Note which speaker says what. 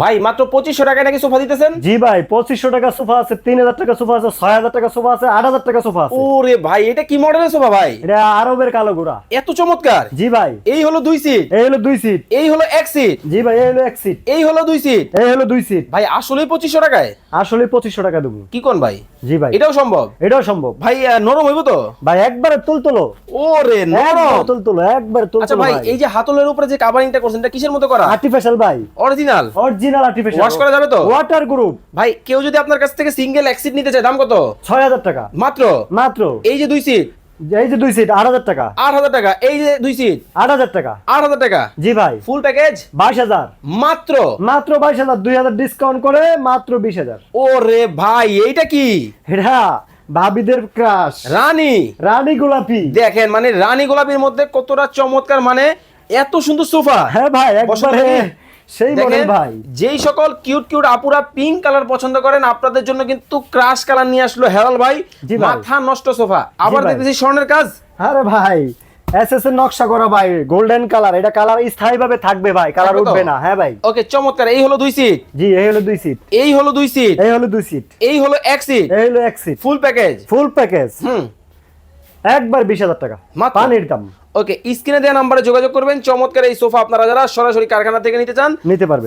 Speaker 1: ভাই মাত্র পঁচিশশো টাকায় নাকি সোফা দিতেছেন?
Speaker 2: জি ভাই পঁচিশশো টাকা সোফা আছে তিন হাজার টাকা সোফা আছে ছয় হাজার টাকা সোফা আছে আট হাজার টাকা সোফা আছে।
Speaker 1: ওরে ভাই এটা কি মডেলের সোফা ভাই?
Speaker 2: এটা আরবের কালো গোড়া।
Speaker 1: এত চমৎকার।
Speaker 2: জি ভাই।
Speaker 1: এই হলো দুই সিট
Speaker 2: এই হলো দুই সিট
Speaker 1: এই হলো এক সিট
Speaker 2: জি ভাই এই হলো এক সিট
Speaker 1: এই হলো দুই সিট
Speaker 2: এই হলো দুই সিট
Speaker 1: ভাই আসলেই পঁচিশশো টাকায়?
Speaker 2: আসলে পঁচিশশো টাকা দেবো।
Speaker 1: কি কোন ভাই?
Speaker 2: জি ভাই।
Speaker 1: এটাও সম্ভব?
Speaker 2: এটাও সম্ভব।
Speaker 1: ভাই নরম হইব তো?
Speaker 2: ভাই একবারে তুলতুলো।
Speaker 1: ওরে নরম।
Speaker 2: একবারে তুলতুলো একবারে
Speaker 1: আচ্ছা
Speaker 2: তুলতুলো
Speaker 1: ভাই
Speaker 2: ভাই।
Speaker 1: এই যে হাতলের উপরে যে কাভারিংটা করছেন এটা কিসের মতো করা?
Speaker 2: আর্টিফিশিয়াল ভাই।
Speaker 1: অরিজিনাল
Speaker 2: অরিজিনাল আর্টিফিশিয়াল
Speaker 1: Wash করা যাবে তো?
Speaker 2: ওয়াটার গ্রুপ
Speaker 1: ভাই কেউ যদি আপনার কাছ থেকে সিঙ্গেল নিতে চায় দাম কত?
Speaker 2: ছয় হাজার টাকা।
Speaker 1: মাত্র?
Speaker 2: মাত্র।
Speaker 1: এই যে দুই সিট
Speaker 2: এই যে দুই সিট আট হাজার টাকা।
Speaker 1: আট হাজার টাকা। এই যে দুই সিট
Speaker 2: আট হাজার টাকা।
Speaker 1: আট হাজার টাকা?
Speaker 2: জি ভাই।
Speaker 1: ফুল প্যাকেজ
Speaker 2: বাইশ হাজার।
Speaker 1: মাত্র?
Speaker 2: মাত্র বাইশ হাজার দুই হাজার ডিসকাউন্ট করে মাত্র বিশ হাজার।
Speaker 1: ওরে ভাই এইটা কি?
Speaker 2: এটা ভাবিদের ক্রাশ
Speaker 1: রানী।
Speaker 2: রানী গোলাপি।
Speaker 1: দেখেন মানে রানী গোলাপির মধ্যে কতটা চমৎকার মানে এত সুন্দর সোফা।
Speaker 2: হ্যাঁ ভাই একবারে? সেই মডেল ভাই।
Speaker 1: যেই সকল কিউট কিউট আপুরা পিঙ্ক কালার পছন্দ করেন আপনাদের জন্য কিন্তু ক্রাশ কালার নিয়ে আসলো হেরাল ভাই। মাথা নষ্ট সোফা। আবার দেখতেছি স্বর্ণের কাজ।
Speaker 2: আরে ভাই এস এস নকশা করা ভাই গোল্ডেন কালার এটা কালার স্থায়ী ভাবে থাকবে ভাই কালার উঠবে না হ্যাঁ ভাই।
Speaker 1: ওকে চমৎকার এই হলো দুই সিট
Speaker 2: জি এই হলো দুই সিট
Speaker 1: এই হলো দুই সিট
Speaker 2: এই হলো দুই সিট
Speaker 1: এই হলো এক সিট
Speaker 2: এই হলো এক seat
Speaker 1: full package
Speaker 2: full package
Speaker 1: hmm.
Speaker 2: একবার বিশ হাজার টাকা? পানির দাম।
Speaker 1: ওকে স্ক্রিনে দেওয়া নাম্বারে যোগাযোগ করবেন। চমৎকার এই সোফা আপনারা যারা সরাসরি কারখানা থেকে নিতে চান,
Speaker 2: নিতে পারবেন।